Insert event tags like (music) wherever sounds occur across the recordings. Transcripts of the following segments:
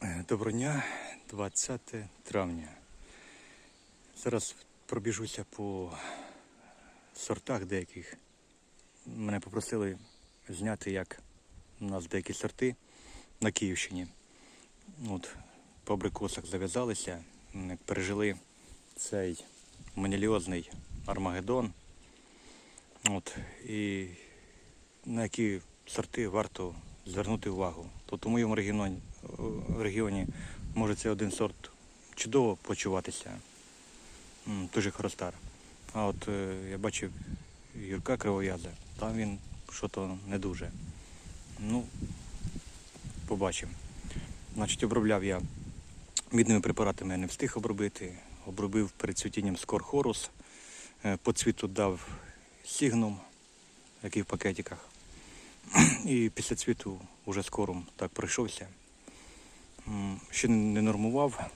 Доброго дня, 20 травня. Зараз пробіжуся по сортах деяких. Мене попросили зняти, як у нас деякі сорти на Київщині. От, по абрикосах зав'язалися, пережили цей маніліозний Армагеддон. От, і на які сорти варто звернути увагу. Тут у моєму регіоні, регіоні може це один сорт чудово почуватися, м, той же Хоростар. А от е, я бачив Юрка Кривояза, там він що-то не дуже. Ну, побачимо. Значить, обробляв я мідними препаратами, я не встиг обробити. Обробив перед цвітінням Скор Хорус. Е, По цвіту дав Сігнум, який в пакетиках. І після цвіту уже скором так пройшовся. Ще не нормував,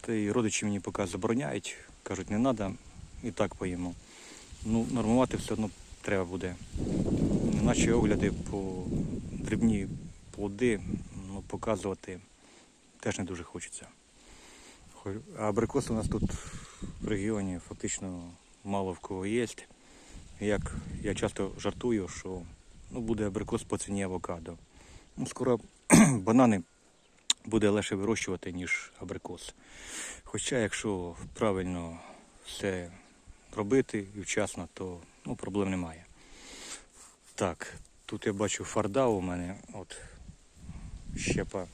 та й родичі мені поки забороняють, кажуть, не треба, і так поїмо. Ну, нормувати все одно треба буде. Наші огляди по дрібні плоди ну, показувати теж не дуже хочеться. А абрикоси у нас тут в регіоні фактично мало в кого є. Як я часто жартую, що ну, буде абрикос по ціні авокадо. Ну, скоро (clears throat) банани буде легше вирощувати, ніж абрикос. Хоча, якщо правильно все робити і вчасно, то ну, проблем немає. Так, тут я бачу фарда у мене. От щепа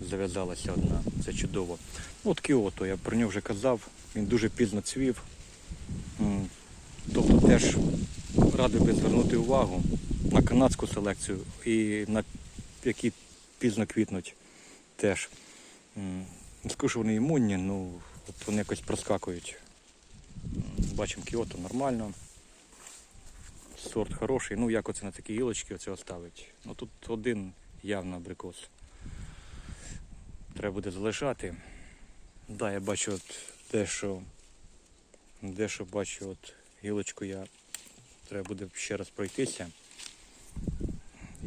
зав'язалася одна. Це чудово. От Кіото, я про нього вже казав, він дуже пізно цвів. Тобто теж радий би звернути увагу на канадську селекцію і на які пізно квітнуть теж. Не скажу, що вони імунні, ну от вони якось проскакують. Бачимо кіото нормально. Сорт хороший. Ну як оце на такі гілочки оце оставить. Ну тут один явно абрикос. Треба буде залишати. Да, я бачу от дещо, дещо бачу от гілочку я треба буде ще раз пройтися.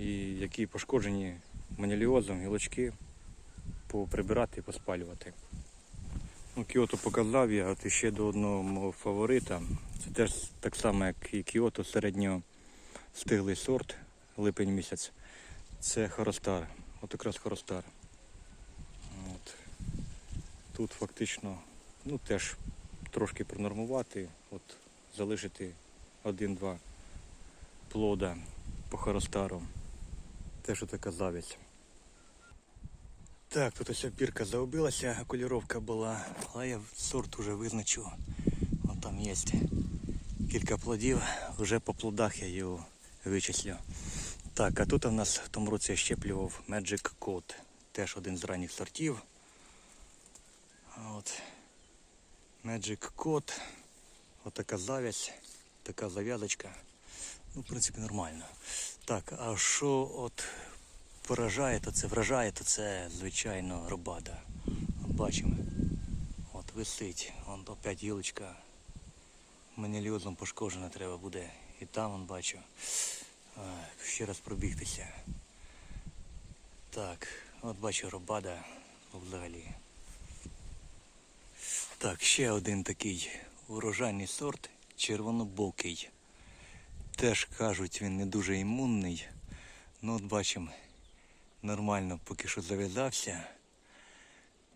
І які пошкоджені маніліозом гілочки поприбирати і поспалювати. Ну, Кіото показав я, от ще до одного мого фаворита. Це теж так само, як і Кіото, середньо стиглий сорт, липень місяць. Це Хоростар. От якраз Хоростар. От. Тут фактично ну, теж трошки пронормувати, от, залишити один-два плода по Хоростару. Теж така завість. Так, тут ось бірка заубилася, кольоровка була, але я сорт уже визначу. Вон там є кілька плодів, вже по плодах я його вичислю. Так, а тут у нас в тому році я щеплював Magic Code. Теж один з ранніх сортів. От. Magic Code. Отака завязь, така зав'язочка. Ну, в принципі, нормально. Так, а що от поражає, то це вражає, то це, звичайно, робада. Бачимо. От висить. Вон опять гілочка. Маніліозом пошкоджена треба буде. І там вон бачу. Ще раз пробігтися. Так, от бачу робада взагалі. Так, ще один такий урожайний сорт червонобокий. Теж кажуть, він не дуже імунний. Ну от бачимо, нормально поки що зав'язався.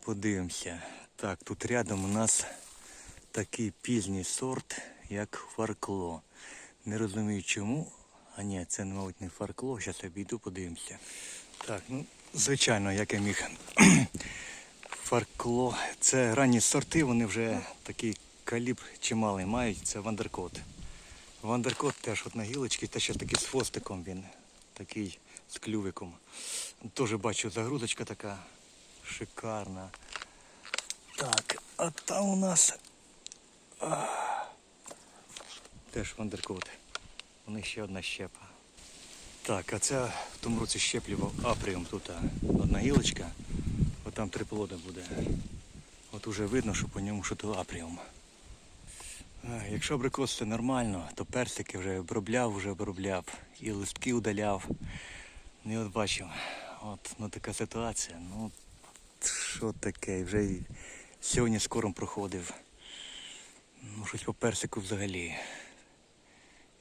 Подивимося. Так, тут рядом у нас такий пізній сорт, як фаркло. Не розумію чому. А ні, це, мабуть, не фаркло. Зараз обійду, подивимося. Так, ну, звичайно, як я міг. (clears throat) Фаркло. Це ранні сорти, вони вже такий калібр чималий мають. Це вандеркот. Вандеркот теж от на гілочці, те ще такий з хвостиком він. Такий з клювиком. Теж бачу загрузочка така шикарна. Так, а там у нас теж вандеркот. У них ще одна щепа. Так, а це в тому році щеплював апріум. Тут одна гілочка. От там три плода буде. От уже видно, що по ньому що то апріум. Якщо абрикос це нормально, то персики вже обробляв, вже обробляв. І листки удаляв. Ну і от бачив. От ну, така ситуація. Ну, що таке? Вже й сьогодні скором проходив. Ну, щось по персику взагалі.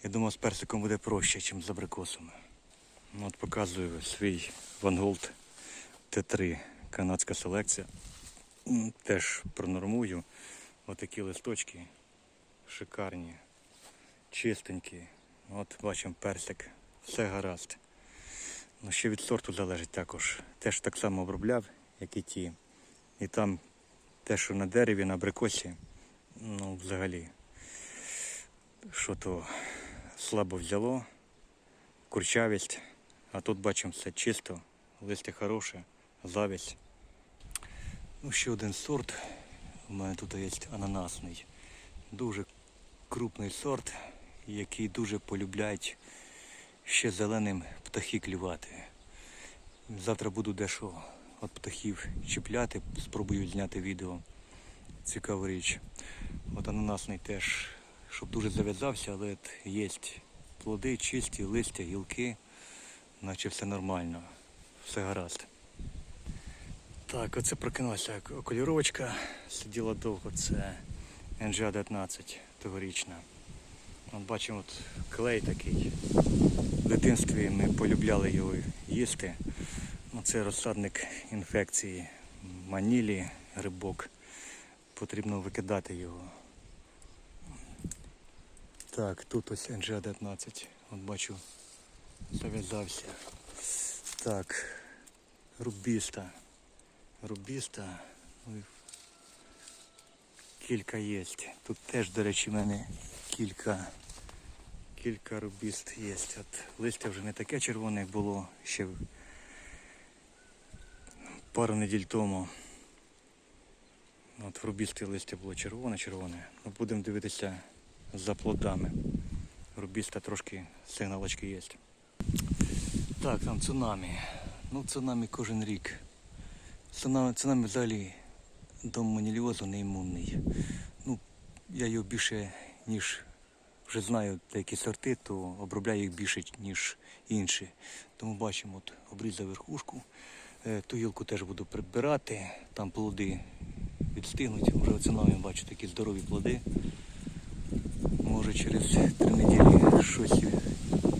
Я думав, з персиком буде проще, ніж з абрикосом. Ну, от показую свій Gold Т3 канадська селекція. Теж пронормую. Отакі листочки шикарні, чистенькі. От бачимо персик. Все гаразд. Ну, ще від сорту залежить також. Теж так само обробляв, як і ті. І там те, що на дереві, на абрикосі, ну взагалі, що то слабо взяло, курчавість, а тут бачимо все чисто, листя хороше, завість. Ну, ще один сорт. У мене тут є ананасний. Дуже крупний сорт, який дуже полюбляють ще зеленим птахи клювати. Завтра буду дещо від птахів чіпляти, спробую зняти відео. Цікава річ. От ананасний теж, щоб дуже зав'язався, але є плоди, чисті, листя, гілки, наче все нормально, все гаразд. Так, оце прокинулася окуліровочка, сиділа довго, це NGA-19 цьогорічна. От Бачимо от клей такий. В дитинстві ми полюбляли його їсти. Ну, це розсадник інфекції манілі, грибок. Потрібно викидати його. Так, тут ось НЖ-19. От бачу, зав'язався. Так, рубіста. Рубіста. Ну, Кілька є. Тут теж, до речі, в мене кілька, кілька рубіст є. От листя вже не таке червоне, як було ще пару неділь тому. От в рубісті листя було червоне-червоне. Ну, будемо дивитися за плодами. Рубіста трошки сигналочки є. Так, там цунамі. Ну, цунамі кожен рік. Цунамі, цунамі взагалі до маніліозу не імунний. Ну, я його більше, ніж вже знаю деякі сорти, то обробляю їх більше, ніж інші. Тому бачимо, от обрізав верхушку. Е, Ту гілку теж буду прибирати, там плоди відстигнуть. Вже я бачу такі здорові плоди. Може через три неділі щось,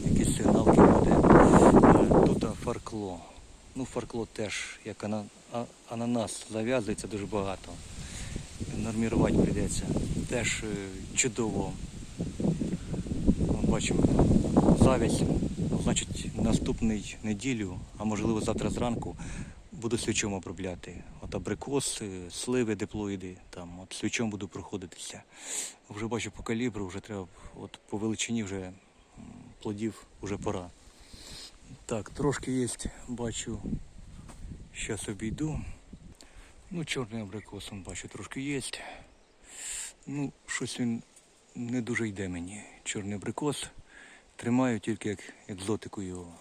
якісь сигналки буде. Е, Тут фаркло. Ну, фаркло теж, як ана- а- ананас зав'язується дуже багато. Нормірувати прийдеться. Теж е, чудово. Бачимо завість. Значить, наступний неділю, а можливо завтра зранку, буду свічом обробляти. От абрикос, е, сливи, диплоїди, там, от свічом буду проходитися. Вже бачу по калібру, вже треба, от по величині вже плодів вже пора. Так, трошки є, бачу, зараз обійду. Ну, чорний абрикос, он, бачу, трошки є. Ну, щось він не дуже йде мені. Чорний абрикос. Тримаю тільки як екзотику його.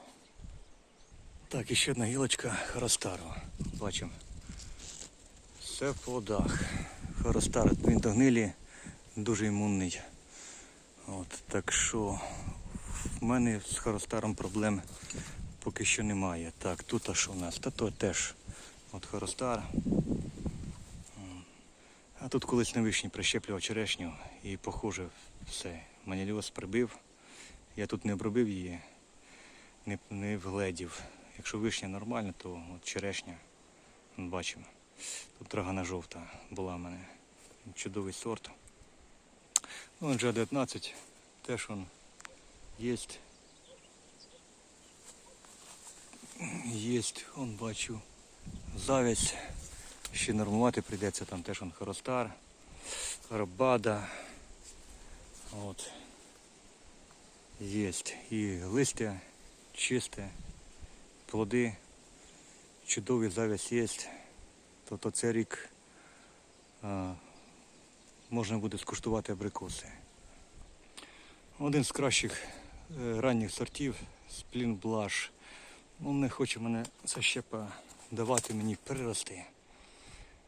Так, і ще одна гілочка Хоростару. Бачимо. Все в плодах. Хоростар, він до гнилі дуже імунний. От, так що в мене з Хоростаром проблем поки що немає. Так, тут а що у нас? Та то теж от Хоростар. А тут колись на вишні прищеплював черешню і похоже все. Маніліоз прибив. Я тут не обробив її, не, не вгледів. Якщо вишня нормальна, то от черешня, бачимо. Тут драгана жовта була в мене. Чудовий сорт. Ну, NG19 теж он є. Є, он бачу. Завість. Ще нормувати прийдеться, там теж он хоростар, рабада. От. Єсть. І листя чисте, плоди, чудовий завість є. Тобто цей рік а, можна буде скуштувати абрикоси. Один з кращих е, ранніх сортів сплін блаш. Ну, не хоче мене ця щепа давати мені прирости,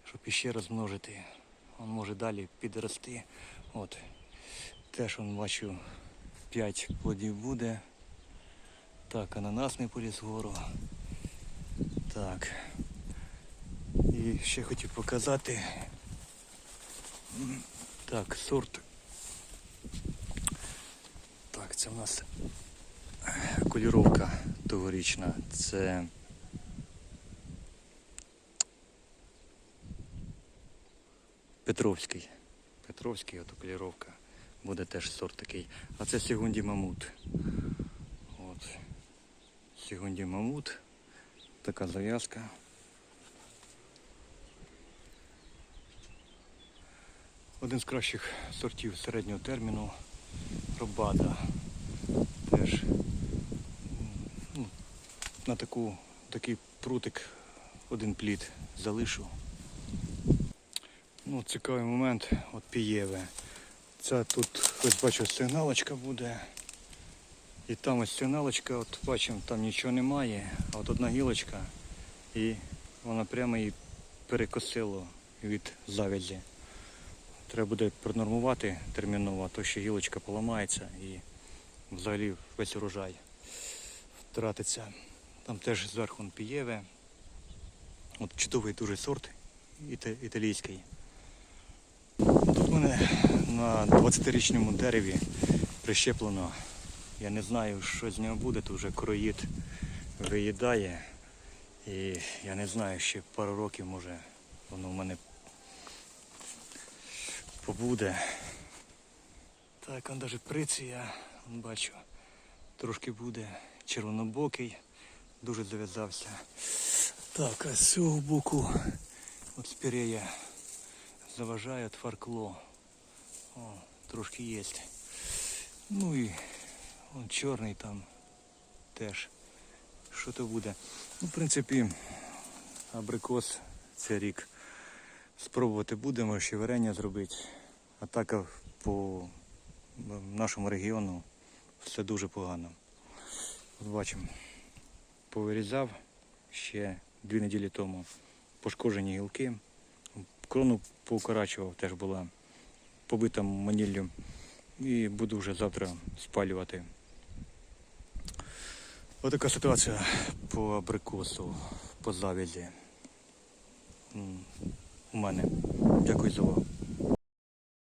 щоб іще розмножити. Він може далі підрости. От. Теж он бачу 5 плодів буде. Так, ананасний поліз вгору. Так. І ще хотів показати. Так, сорт. Так, це в нас кольоровка тогорічна. Це Петровський. Петровський, ото кольоровка. Буде теж сорт такий. А це Сігунді Мамут. От. Сігунді Мамут. Така зав'язка. Один з кращих сортів середнього терміну Робада. Теж на таку, такий прутик один плід залишу. Ну, цікавий момент, от пієве. Це тут ось бачу сигналочка буде. І там ось сигналочка, от бачимо, там нічого немає, а от одна гілочка і вона прямо її перекосило від завязі. Треба буде пронормувати терміново, а то ще гілочка поламається і взагалі весь урожай втратиться. Там теж зверху пієве. От чудовий дуже сорт іта- італійський. Тут мене на 20-річному дереві прищеплено. Я не знаю, що з нього буде, тут вже кроїд виїдає. І я не знаю, ще пару років може воно в мене побуде. Так, он навіть приція, бачу, трошки буде червонобокий, дуже зав'язався. Так, а з цього боку от спірея заважає от фаркло. О, трошки є. Ну і он чорний там теж. Що то буде? Ну, в принципі, абрикос цей рік спробувати будемо, ще варення зробити. А так по нашому регіону все дуже погано. От бачимо, повирізав ще дві неділі тому пошкоджені гілки. Крону поукорачував, теж була побита маніллю. І буду вже завтра спалювати. Отака ситуація по абрикосу, по завязі. У мене. Дякую за увагу.